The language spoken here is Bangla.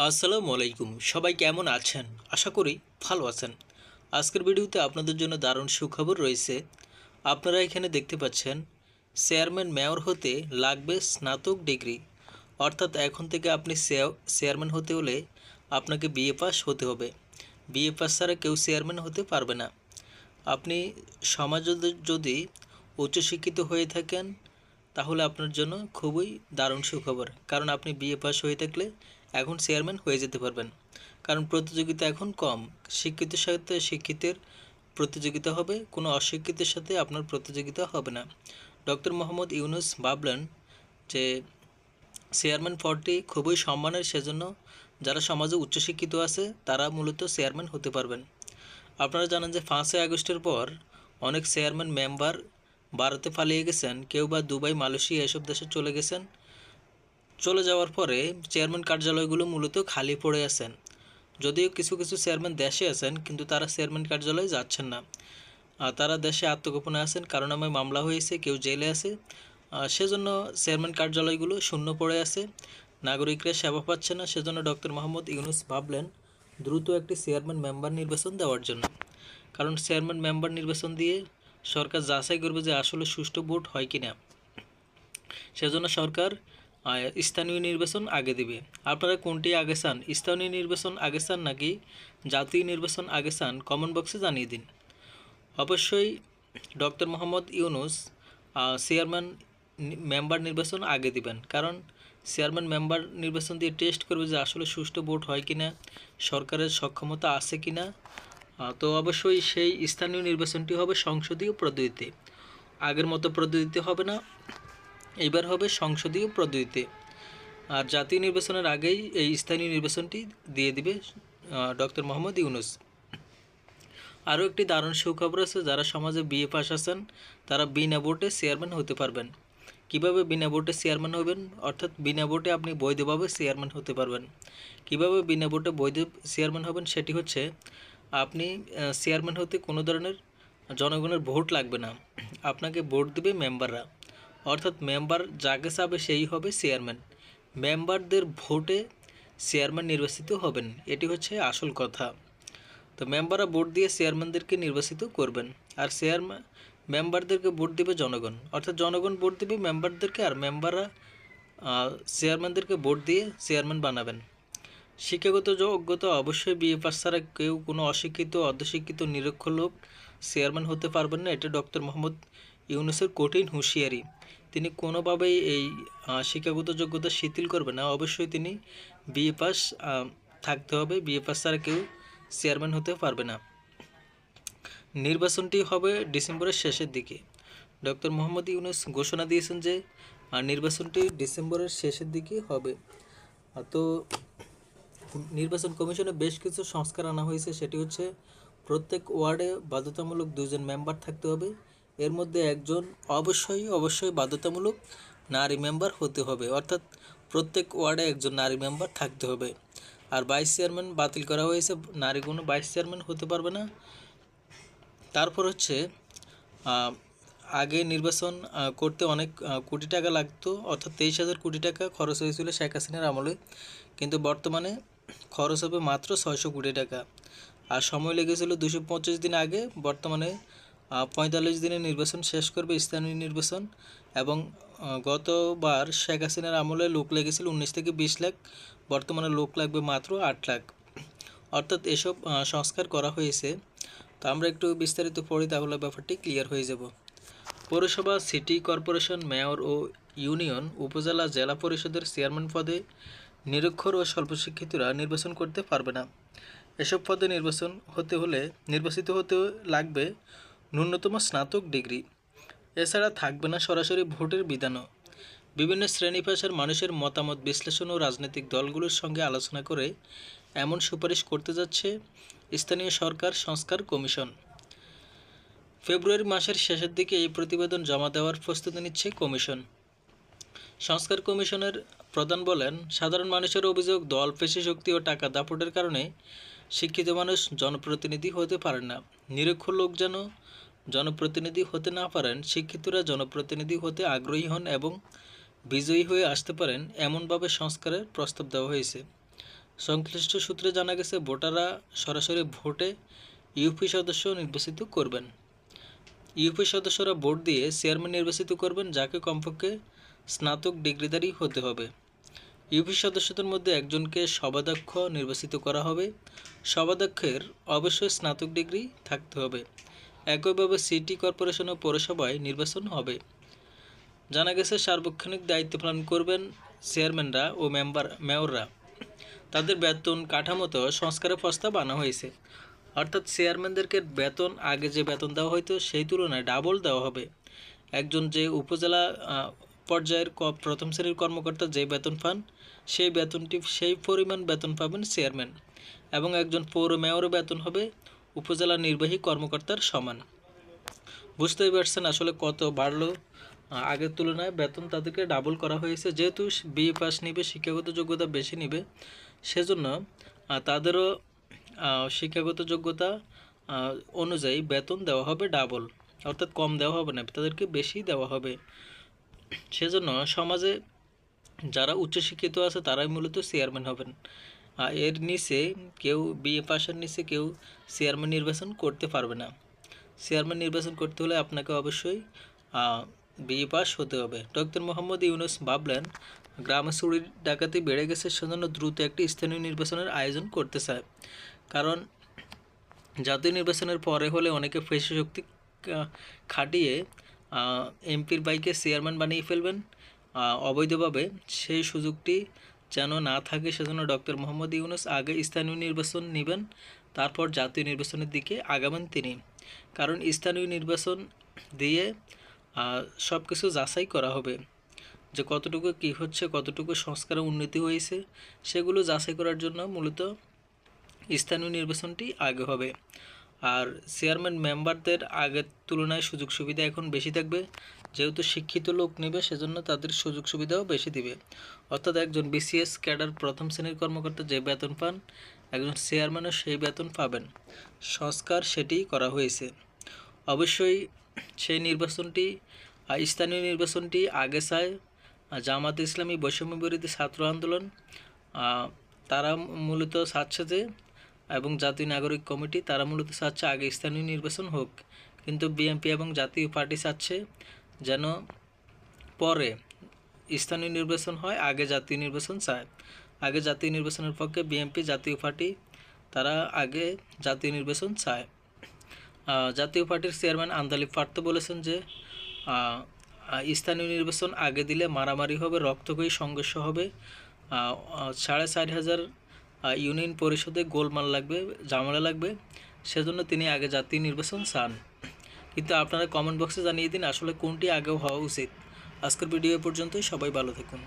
আসসালামু আলাইকুম। সবাই কেমন আছেন? আশা করি ভালো আছেন। আজকের ভিডিওতে আপনাদের জন্য দারুণ সুখবর রয়েছে। আপনারা এখানে দেখতে পাচ্ছেন, চেয়ারম্যান মেয়র হতে লাগবে স্নাতক ডিগ্রি। অর্থাৎ এখন থেকে আপনি চেয়া- চেয়ারম্যান হতে হলে আপনাকে বিএ পাস হতে হবে। বিএ পাস ছাড়া কেউ চেয়ারম্যান হতে পারবে না। আপনি সমাজে যদি উচ্চশিক্ষিত হয়ে থাকেন, তাহলে আপনার জন্য খুবই দারুণ সুখবর। কারণ আপনি বিএ পাস হয়ে থাকলে এখন চেয়ারম্যান হয়ে যেতে পারবেন। কারণ প্রতিযোগিতা এখন কম। শিক্ষিতের সাথে শিক্ষিতের প্রতিযোগিতা হবে, কোনো অশিক্ষিতের সাথে আপনার প্রতিযোগিতা হবে না। ডক্টর মোহাম্মদ ইউনুস ভাবলেন যে চেয়ারম্যান পদটি খুবই সম্মানের সেজন্য যারা সমাজে উচ্চশিক্ষিত আছে, তারা মূলত চেয়ারম্যান হতে পারবেন। আপনারা জানেন যে পাঁচই আগস্টের পর অনেক চেয়ারম্যান মেম্বার ভারতে পালিয়ে গেছেন। কেউ বা দুবাই, মালয়েশিয়া এসব দেশে চলে গেছেন। চলে যাওয়ার পরে চেয়ারম্যান কার্যালয়গুলো মূলত খালি পড়ে আছেন। যদিও কিছু কিছু চেয়ারম্যান দেশে আছেন, কিন্তু তারা চেয়ারম্যান কার্যালয়ে যাচ্ছেন না। তারা দেশে আত্মগোপনে আছেন কারণ আমার মামলা হয়েছে, কেউ জেলে আছে। সেজন্য চেয়ারম্যান কার্যালয়গুলো শূন্য পড়ে আছে। নাগরিকরা সেবা পাচ্ছে না, সেজন্য ডক্টর মোহাম্মদ ইউনুস ভাবলেন দ্রুত একটি চেয়ারম্যান মেম্বার নির্বাচন দেওয়ার জন্য। কারণ চেয়ারম্যান মেম্বার নির্বাচন দিয়ে সরকার যাচাই করবে যে আসলে সুষ্ঠু ভোট হয় কি না সেজন্য সরকার স্থানীয় নির্বাচন আগে দিবে। আপনারা কোনটি আগে চান? স্থানীয় নির্বাচন আগে চান নাকি জাতীয় নির্বাচন আগে চান? কমেন্ট বক্সে জানিয়ে দিন। অবশ্যই doctor Mohammad Yunus chairman member নির্বাচন আগে দিবেন। কারণ চেয়ারম্যান মেম্বার নির্বাচন দিয়ে টেস্ট করবে যে আসলে সুষ্ঠু ভোট হয় কিনা সরকারের সক্ষমতা আছে কিনা। আহ, তো অবশ্যই সেই স্থানীয় নির্বাচনটি হবে সংসদীয় পদ্ধতিতে। আগের মতো পদ্ধতিতে হবে না। এবার হবে সংসদীয় পদ্ধতিতে। আর জাতীয় নির্বাচনের আগেই এই স্থানীয় নির্বাচনটি দিয়ে দিবে ডক্টর মোহাম্মদ ইউনুস। আরও একটি দারুণ সুখবর আছে, যারা সমাজে বিএ পাস আছেন, তারা বিনা ভোটে চেয়ারম্যান হতে পারবেন। কীভাবে বিনা ভোটে চেয়ারম্যান হবেন? অর্থাৎ বিনা ভোটে আপনি বৈধভাবে চেয়ারম্যান হতে পারবেন। কীভাবে বিনা ভোটে বৈধ চেয়ারম্যান হবেন সেটি হচ্ছে, আপনি চেয়ারম্যান হতে কোনো ধরনের জনগণের ভোট লাগবে না। আপনাকে ভোট দেবে মেম্বাররা। অর্থাৎ মেম্বার যাকে চাবে সেই হবে চেয়ারম্যান। মেম্বারদের ভোটে চেয়ারম্যান নির্বাচিত হবেন, এটি হচ্ছে আসল কথা। তো মেম্বাররা ভোট দিয়ে চেয়ারম্যানদেরকে নির্বাচিত করবেন, আর চেয়ারম্যান মেম্বারদেরকে ভোট দেবে জনগণ। অর্থাৎ জনগণ ভোট দেবে মেম্বারদেরকে, আর মেম্বাররা চেয়ারম্যানদেরকে ভোট দিয়ে চেয়ারম্যান বানাবেন। শিক্ষাগত যোগ্যতা অবশ্যই বিএ পাস ছাড়া কেউ কোনো অশিক্ষিত অর্ধশিক্ষিত নিরক্ষর লোক চেয়ারম্যান হতে পারবেন না, এটা ডক্টর মোহাম্মদ ইউনুসের কঠিন হুঁশিয়ারি। তিনি কোনোভাবেই এই শিক্ষাগত যোগ্যতা শিথিল করবেন না। অবশ্যই তিনি বিএ পাস থাকতে হবে। বিএ পাস ছাড়া কেউ চেয়ারম্যান হতে পারবে না। নির্বাচনটি হবে ডিসেম্বরের শেষের দিকে। ডক্টর মোহাম্মদ ইউনুস ঘোষণা দিয়েছেন যে নির্বাচনটি ডিসেম্বরের শেষের দিকে হবে। তো নির্বাচন কমিশনে বেশ কিছু সংস্কার আনা হয়েছে। সেটি হচ্ছে, প্রত্যেক ওয়ার্ডে বাধ্যতামূলক দুজন মেম্বার থাকতে হবে। এর মধ্যে একজন অবশ্যই অবশ্যই বাধ্যতামূলক নারী মেম্বার হতে হবে। অর্থাৎ প্রত্যেক ওয়ার্ডে একজন নারী মেম্বার থাকতে হবে। আর ভাইস চেয়ারম্যান বাতিল করা হয়েছে, নারী কোনো ভাইস চেয়ারম্যান হতে পারবে না। তারপর হচ্ছে আগে নির্বাচন করতে অনেক কোটি টাকা লাগতো। অর্থাৎ তেইশ হাজার কোটি টাকা খরচ হয়েছিল শেখ হাসিনার আমলে। কিন্তু বর্তমানে খরচ হবে মাত্র ছয়শো কোটি টাকা। আর সময় লেগেছিল দুশো পঁচিশ দিন আগে। বর্তমানে পঁয়তাল্লিশ দিনে নির্বাচন শেষ করবে স্থানীয় নির্বাচন এবং গতবার শেখ হাসিনার আমলে লোক লেগেছিল উনিশ থেকে বিশ লাখ, বর্তমানে লোক লাগবে মাত্র আট লাখ। অর্থাৎ এসব সংস্কার করা হয়েছে। তো আমরা একটু বিস্তারিত পড়ি, তাহলে ব্যাপারটি ক্লিয়ার হয়ে যাব। পৌরসভা, সিটি কর্পোরেশন, মেয়র ও ইউনিয়ন, উপজেলা জেলা পরিষদের চেয়ারম্যান পদে নিরক্ষর ও স্বল্পশিক্ষিতরা নির্বাচন করতে পারবে না। এসব পদে নির্বাচন হতে হলে, নির্বাচিত হতে লাগবে ন্যূনতম স্নাতক ডিগ্রি। এছাড়া থাকবে না সরাসরি ভোটের বিধানও। বিভিন্ন শ্রেণি পেশার মানুষের মতামত, বিশ্লেষণ ও রাজনৈতিক দলগুলোর সঙ্গে আলোচনা করে এমন সুপারিশ করতে যাচ্ছে স্থানীয় সরকার সংস্কার কমিশন। ফেব্রুয়ারি মাসের শেষের দিকে এই প্রতিবেদন জমা দেওয়ার প্রস্তুতি নিচ্ছে কমিশন। সংস্কার কমিশনের প্রধান বলেন, সাধারণ মানুষের অভিযোগ, দল, পেশি শক্তি ও টাকা দাপটের কারণে শিক্ষিত মানুষ জনপ্রতিনিধি হতে পারেন না। নিরক্ষর লোক যেন জনপ্রতিনিধি হতে না পারেন, শিক্ষিতরা জনপ্রতিনিধি হতে আগ্রহী হন এবং বিজয়ী হয়ে আসতে পারেন এমনভাবে সংস্কারের প্রস্তাব দেওয়া হয়েছে। সংশ্লিষ্ট সূত্রে জানা গেছে, ভোটাররা সরাসরি ভোটে ইউপি সদস্য নির্বাচিত করবেন। ইউপি সদস্যরা ভোট দিয়ে চেয়ারম্যান নির্বাচিত করবেন, যাকে কমপক্ষে স্নাতক ডিগ্রিধারী হতে হবে। ইউপি সদস্যদের মধ্যে একজনকে সভাধ্যক্ষ নির্বাচিত করা হবে। সভাধ্যক্ষের অবশ্যই স্নাতক ডিগ্রি থাকতে হবে। একইভাবে সিটি কর্পোরেশন ও পৌরসভায় নির্বাচন হবে। জানা গেছে, সার্বক্ষণিক দায়িত্ব পালন করবেন চেয়ারম্যানরা ও মেম্বার মেয়ররা। তাদের বেতন কাঠামোতে সংস্কারের প্রস্তাব আনা হয়েছে। অর্থাৎ চেয়ারম্যানদেরকে বেতন, আগে যে বেতন দেওয়া হতো সেই তুলনায় ডাবল দেওয়া হবে। একজন যে উপজেলা পর্যায়ের প্রথম শ্রেণির কর্মকর্তা যে বেতন পান, সেই বেতনটি, সেই পরিমাণ বেতন পাবেন চেয়ারম্যান। এবং একজন পৌর মেয়রও বেতন হবে। উপজেলা নির্বাহী কর্মকর্তার সমান। বুঝতেই পারছেন আসলে কত বাড়লো। আগের তুলনায় বেতন তাদেরকে ডাবল করা হয়েছে। যেহেতু বিএ পাস নিবে, শিক্ষাগত যোগ্যতা বেশি নিবে, সেজন্য তাদেরও শিক্ষাগত যোগ্যতা অনুযায়ী বেতন দেওয়া হবে ডাবল অর্থাৎ কম দেওয়া হবে না, তাদেরকে বেশি দেওয়া হবে। সেজন্য সমাজে যারা উচ্চশিক্ষিত আছে, তারাই মূলত চেয়ারম্যান হবেন। এর নিচে কেউ বিএ পাশের নিচে কেউ চেয়ারম্যান নির্বাচন করতে পারবে না। চেয়ারম্যান নির্বাচন করতে হলে আপনাকে অবশ্যই বিএ পাস হতে হবে। ডক্টর মোহাম্মদ ইউনুস ভাবলেন, গ্রামে চুরি ডাকাতি বেড়ে গেছে, সেজন্য দ্রুত একটি স্থানীয় নির্বাচনের আয়োজন করতে চায়। কারণ, জাতীয় নির্বাচনের পরে হলে অনেকে পেশি শক্তি খাটিয়ে এমপির বাইকে চেয়ারম্যান বানিয়ে ফেলবেন। অবৈধভাবে সেই সুযোগটি যেন না থাকে সেজন্য ডক্টর মোহাম্মদ ইউনুস আগে স্থানীয় নির্বাচন নেবেন, তারপর জাতীয় নির্বাচনের দিকে আগাবেন তিনি। কারণ স্থানীয় নির্বাচন দিয়ে সব কিছু যাচাই করা হবে। যে কতটুকু কী হচ্ছে, কতটুকু সংস্কারে উন্নতি হয়েছে, সেগুলো যাচাই করার জন্য মূলত স্থানীয় নির্বাচনটি আগে হবে। আর চেয়ারম্যান মেম্বারদের আগের তুলনায় সুযোগ সুবিধা এখন বেশি থাকবে। যেহেতু শিক্ষিত লোক নেবে, সেজন্য তাদের সুযোগ সুবিধাও বেশি দিবে। অর্থাৎ একজন বিসিএস ক্যাডার প্রথম শ্রেণির কর্মকর্তা যে বেতন পান, একজন চেয়ারম্যানও সেই বেতন পাবেন। সংস্কার সেটিই করা হয়েছে। অবশ্যই সেই নির্বাচনটি স্থানীয় নির্বাচনটি আগে চায় জামাত ইসলামী বৈষম্য বিরোধী ছাত্র আন্দোলন। তারা মূলত চাচ্ছে যে, এবং জাতীয় নাগরিক কমিটি, তারা মূলত চাচ্ছে আগে স্থানীয় নির্বাচন হোক। কিন্তু বিএনপি এবং জাতীয় পার্টি চাচ্ছে যেন পরে স্থানীয় নির্বাচন হয়, আগে জাতীয় নির্বাচন চায়। আগে জাতীয় নির্বাচনের পক্ষে বিএনপি জাতীয় পার্টি, তারা আগে জাতীয় নির্বাচন চায়। জাতীয় পার্টির চেয়ারম্যান আন্দালিব পার্থ বলেছেন যে স্থানীয় নির্বাচন আগে দিলে মারামারি হবে, রক্তক্ষয়ী সংঘর্ষ হবে। সাড়ে চার হাজার ইউনিয়ন পরিষদে গোলমাল লাগবে, ঝামেলা লাগবে। সেজন্য তিনি আগে জাতীয় নির্বাচন চান। কিন্তু আপনারা কমেন্ট বক্সে জানিয়ে দিন আসলে কোনটি আগেও হওয়া উচিত। আজকের ভিডিও পর্যন্তই, সবাই ভালো থাকুন।